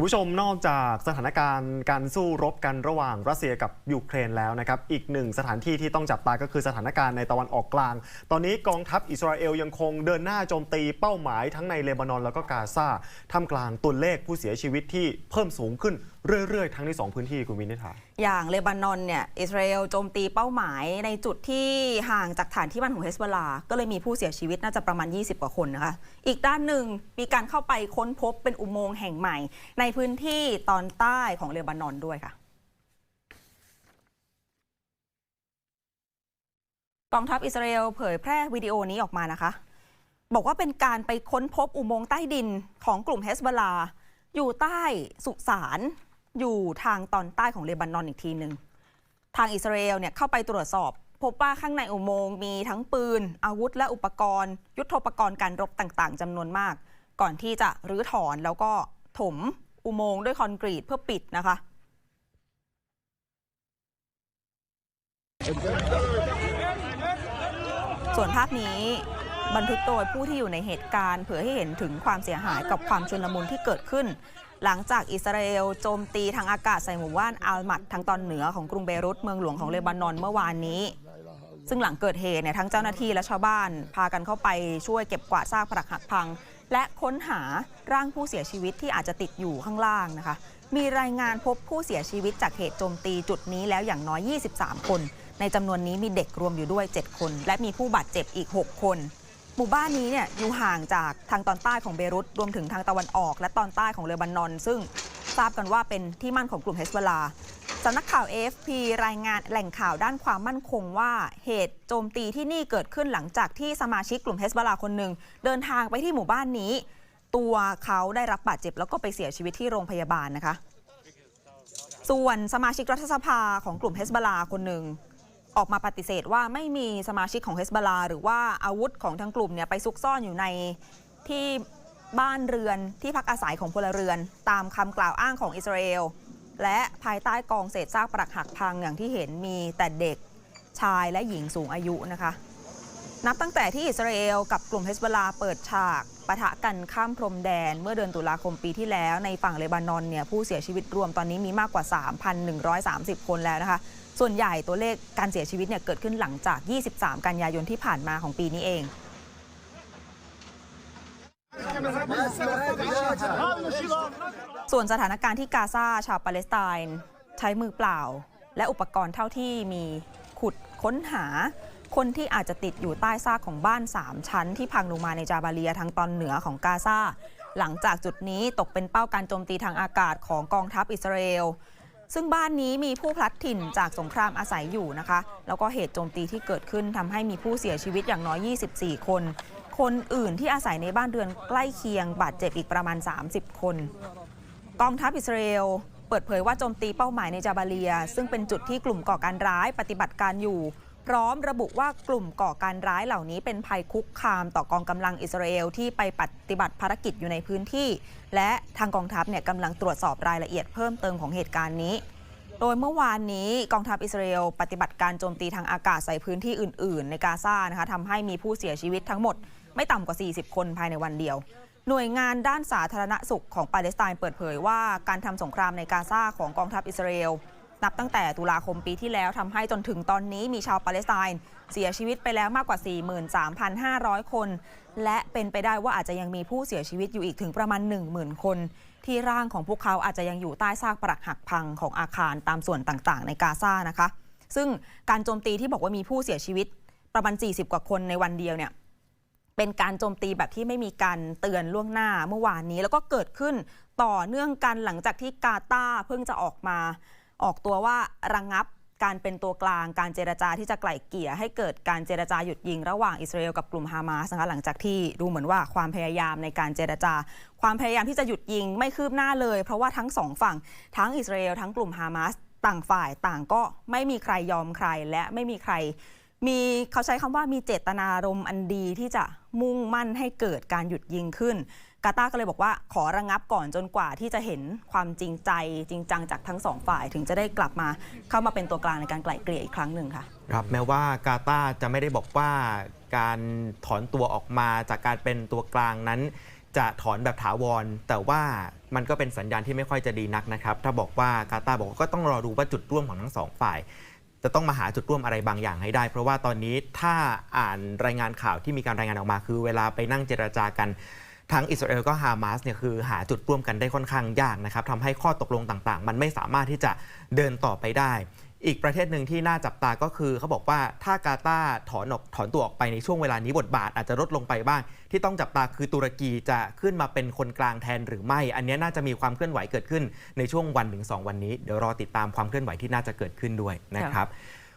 คุณผู้ชมนอกจากสถานการณ์การสู้รบกันระหว่างรัสเซียกับยูเครนแล้วนะครับ อีกหนึ่งสถานที่ที่ต้องจับตาก็คือสถานการณ์ในตะวันออกกลาง ตอนนี้กองทัพอิสราเอลยังคงเดินหน้าโจมตีเป้าหมายทั้งในเลบานอนแล้วก็กาซาท่ามกลางตัวเลขผู้เสียชีวิตที่เพิ่มสูงขึ้นเรื่อยๆ ทั้งในสองพื้นที่คุณวินิษฐาอย่างเลบานอนเนี่ยอิสราเอลโจมตีเป้าหมายในจุดที่ห่างจากฐานที่มั่นของเฮสบอลาก็เลยมีผู้เสียชีวิตน่าจะประมาณ 20 กว่าคนนะคะอีกด้านหนึ่งมีการเข้าไปค้นพบเป็นอุโมงค์แห่งใหม่ในพื้นที่ตอนใต้ของเลบานอนด้วยค่ะ กองทัพอิสราเอลเผยแพร่วิดีโอนี้ออกมานะคะ บอกว่าเป็นการไปค้นพบอุโมงค์ใต้ดินของกลุ่มเฮสบลา อยู่ใต้สุสานอยู่ทางตอนใต้ของเลบานอนอีกทีหนึ่งทางอิสราเอลเนี่ยเข้าไปตรวจสอบ พบว่าข้างในอุโมงค์มีทั้งปืน อาวุธ และอุปกรณ์ ยุทโธปกรณ์การรบต่างๆจำนวนมาก ก่อนที่จะรื้อถอนแล้วก็ถม อุโมงค์ด้วยคอนกรีตเพื่อปิดนะคะ ส่วนภาพนี้บันทึกโดยผู้ที่อยู่ในเหตุการณ์เผยให้เห็นถึงความเสียหายกับความชุนลมุนที่เกิดขึ้น หลังจากอิสราเอลโจมตีทางอากาศใส่หมู่บ้านอัลมัดทางตอนเหนือของกรุงเบรุตเมืองหลวงของเลบานอนเมื่อวานนี้ ซึ่งหลังเกิดเหตุเนี่ยทั้งเจ้าหน้าที่และชาวบ้าน พากันเข้าไปช่วยเก็บกวาดซากปรักหักพัง และค้นหาร่างผู้เสียชีวิตที่อาจจะติดอยู่ข้างล่างนะคะ มีรายงานพบผู้เสียชีวิตจากเหตุโจมตีจุดนี้แล้วอย่างน้อย 23 คน ในจำนวนนี้มีเด็กรวมอยู่ด้วย 7 คน และมีผู้บาดเจ็บอีก 6 คนหมู่บ้านนี้เนี่ยอยู่ห่างจากทางตอนใต้ของเบรุตรวมถึงทางตะวันออก และตอนใต้ของเลบานอน ซึ่งทราบกันว่าเป็นที่มั่นของกลุ่มเฮสบลา สำนักข่าว AFP รายงานแหล่งข่าวด้านความมั่นคงว่าเหตุโจมตีที่นี่เกิดขึ้นหลังจากที่สมาชิกกลุ่มเฮสบลาคนหนึ่งเดินทางไปที่หมู่บ้านนี้ ตัวเขาได้รับบาดเจ็บแล้วก็ไปเสียชีวิตที่โรงพยาบาลนะคะ ส่วนสมาชิกรัฐสภาของกลุ่มเฮสบลาคนหนึ่งออกมาปฏิเสธว่าไม่มีสมาชิกของเฮสบลาหรือว่าอาวุธของทั้งกลุ่มเนี่ยไปซุกซ่อนอยู่ในที่บ้านเรือนที่พักอาศัยของพลเรือน ตามคำกล่าวอ้างของอิสราเอล และภายใต้กองเศษซากปรักหักพังอย่างที่เห็นมีแต่เด็กชายและหญิงสูงอายุนะคะ นับตั้งแต่ที่อิสราเอลกับกลุ่มเฮสบลาเปิดฉากปะทะกันข้ามพรมแดน เมื่อเดือนตุลาคมปีที่แล้วในฝั่งเลบานอนเนี่ยผู้เสียชีวิตรวมตอนนี้มีมากกว่า 3,130 คนแล้วนะคะ ส่วนใหญ่ตัวเลขการเสียชีวิตเนี่ยเกิดขึ้นหลังจาก 23 กันยายนที่ผ่านมาของปีนี้เอง ส่วนสถานการณ์ที่กาซาชาวปาเลสไตน์ใช้มือเปล่า และอุปกรณ์เท่าที่มีขุดค้นหา คนที่อาจจะติดอยู่ใต้ซากของบ้าน 3 ชั้น ที่พังลงมาในจาบาเลียทางตอนเหนือของกาซาหลังจากจุดนี้ตกเป็นเป้าการโจมตีทางอากาศของกองทัพอิสราเอลซึ่งบ้านนี้มีผู้พลัดถิ่นจากสงครามอาศัยอยู่นะคะ แล้วก็เหตุโจมตีที่เกิดขึ้นทำให้มีผู้เสียชีวิตอย่างน้อย 24 คน คนอื่นที่อาศัยในบ้านเรือนใกล้เคียงบาดเจ็บอีกประมาณ 30 คน กองทัพอิสราเอลเปิดเผยว่าโจมตีเป้าหมายในจาบาเลีย ซึ่งเป็นจุดที่กลุ่มก่อการร้ายปฏิบัติการอยู่ พร้อมระบุว่ากลุ่มก่อการร้ายเหล่านี้เป็นภัยคุกคามต่อกองกำลังอิสราเอลที่ไปปฏิบัติภารกิจอยู่ในพื้นที่ และทางกองทัพเนี่ยกำลังตรวจสอบรายละเอียดเพิ่มเติมของเหตุการณ์นี้โดยเมื่อวานนี้กองทัพอิสราเอลปฏิบัติการโจมตีทางอากาศใส่พื้นที่อื่น ๆ ในกาซานะคะทำให้มีผู้เสียชีวิตทั้งหมด ไม่ต่ำกว่า 40 คนภายในวันเดียว หน่วยงานด้านสาธารณสุขของปาเลสไตน์เปิดเผยว่าการทำสงครามในกาซาของกองทัพอิสราเอลนับตั้งแต่ตุลาคมปีที่แล้วทำให้จนถึงตอนนี้มีชาวปาเลสไตน์เสียชีวิตไปแล้วมากกว่า 43,500 คน และเป็นไปได้ว่าอาจจะยังมีผู้เสียชีวิตอยู่อีกถึงประมาณ 10,000 คน ที่ร่างของพวกเขาอาจจะยังอยู่ใต้ซากปรักหักพังของอาคารตามส่วนต่างๆ ในกาซานะคะ ซึ่งการโจมตีที่บอกว่ามีผู้เสียชีวิตประมาณ 40 กว่าคนในวันเดียวเนี่ย เป็นการโจมตีแบบที่ไม่มีการเตือนล่วงหน้าเมื่อวานนี้ แล้วก็เกิดขึ้นต่อเนื่องกันหลังจากที่กาตาเพิ่งจะออกมา ออกตัวว่าระงงับการเป็นตัวกลางการเจรจาที่จะไกล่เกลี่ยให้เกิดการเจรจาหยุดยิง ระหว่างอิสราเอลกับกลุ่มฮามาสนะคะหลังจากที่ดูเหมือนว่าความพยายามในการเจรจา ความพยายามที่จะหยุดยิงไม่คืบหน้าเลย เพราะว่าทั้งสองฝั่งทั้งอิสราเอลทั้งกลุ่มฮามาสต่างฝ่ายต่างก็ไม่มีใครยอมใครและไม่มีใคร มีเขาใช้คำว่ามีเจตนารมณ์อันดีที่จะมุ่งมั่นให้เกิดการหยุดยิงขึ้น กาตาร์ก็เลยบอกว่าขอระงงับก่อนจนกว่าที่จะเห็นความจริงใจจริงจังจากทั้งสองฝ่าย ถึงจะได้กลับมาเข้ามาเป็นตัวกลางในการไกล่เกลี่ยอีกครั้งหนึ่งค่ะ ครับแม้ว่ากาตาร์จะไม่ได้บอกว่าการถอนตัวออกมาจากการเป็นตัวกลางนั้น จะถอนแบบถาวร แต่ว่ามันก็เป็นสัญญาณที่ไม่ค่อยจะดีนักนะครับถ้าบอกว่ากาตาร์บอกว่าก็ต้องรอดูว่าจุดร่วมของทั้งสองฝ่าย จะต้องมาหาจุดร่วมอะไรบางอย่างให้ได้ เพราะว่าตอนนี้ถ้าอ่านรายงานข่าวที่มีการรายงานออกมา คือเวลาไปนั่งเจรจากันทั้งอิสราเอลก็ฮามาสเนี่ยคือหาจุดร่วมกันได้ค่อนข้างยากนะครับทำให้ข้อตกลงต่างๆ มันไม่สามารถที่จะเดินต่อไปได้ อีกประเทศหนึ่งที่น่าจับตาก็คือเขาบอกว่าถ้ากาตาร์ถอนออกถอนตัวออกไปในช่วงเวลานี้บทบาทอาจจะลดลงไปบ้าง ที่ต้องจับตาคือตุรกีจะขึ้นมาเป็นคนกลางแทนหรือไม่ อันนี้น่าจะมีความเคลื่อนไหวเกิดขึ้นในช่วงวันถึงสองวันนี้ เดี๋ยวรอติดตามความเคลื่อนไหวที่น่าจะเกิดขึ้นด้วยนะครับ